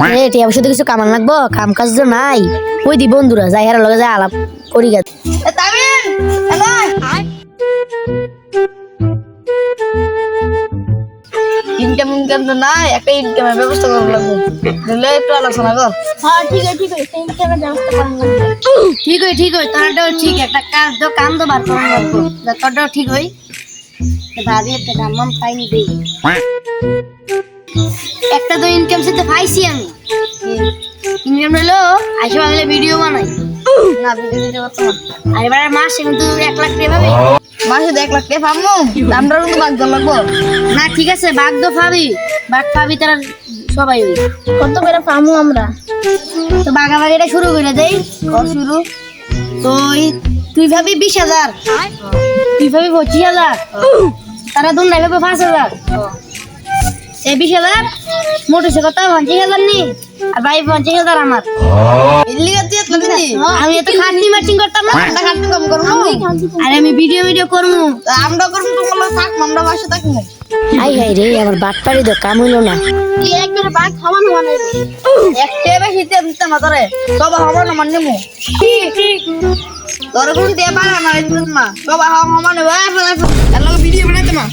এ টিয়া পয়সা কিছু কামান লাগবো কাম কাজ তো নাই। ওই দি বন্ধুরা যাই হারা লগে যাই আলাপ করি গা। এ তামিম! এলাই ইনকাম ইনকাম তো নাই একটা ইনকামের ব্যবস্থা করা লাগবে। বুঝলে একটু আলোচনা কর। হ্যাঁ ঠিক আছে ঠিক আছে ইনকামের ব্যবস্থা ঠিক হই ঠিক হই তোরটাও ঠিক একটা কাজ তো কাম তো বার করা লাগবো। যা তোরটাও ঠিক হই। ভাবি একটা কাম পাইনি দেই। ইনকাম সাথে পাইছি আমি। ইনকাম হলো আইসা বাংলা ভিডিও বানাই। না ভিডিও পারতো না। আর এবার মাসে কিন্তু এক লাখ টাকা পাবে। মাসে এক লাখ টাকা পাবো। আমরা কিন্তু বাগ লাগবো। না ঠিক আছে বাঘ তো পাবি। বাঘ পাবি তারা সবাই কত করে পামু আমরা? তো বাঘাবাগিটা শুরু করে দেই। কর শুরু। তো তুই ভাবি বিশ হাজার। তুই ভাবি পঁচিশ হাজার। তারা দুন ভাবে পাঁচ হাজার। এই বিশ হাজার? মোটরসে কত? পঞ্চাশ হাজার নি? আর ভাই পঞ্চাশ হাজার আমার। আমি এত খাটনি মার্চিং করতাম না? আমরা খাটতে কম করব। আর আমি ভিডিও ভিডিও করব আমরা করব তোমার থাক আমরা বাসে থাকব। হাই হাই রে আমার বাট পাড়ি তো কাম হইল না। এই একবার বাঘ সমান সমান একটা বেশি তেল দিতে না তোরে। সব হবার না মানে মু। তোর কোন দিয়ে পারা না না সব হওয়া সমান হবে ভিডিও বানাইতে না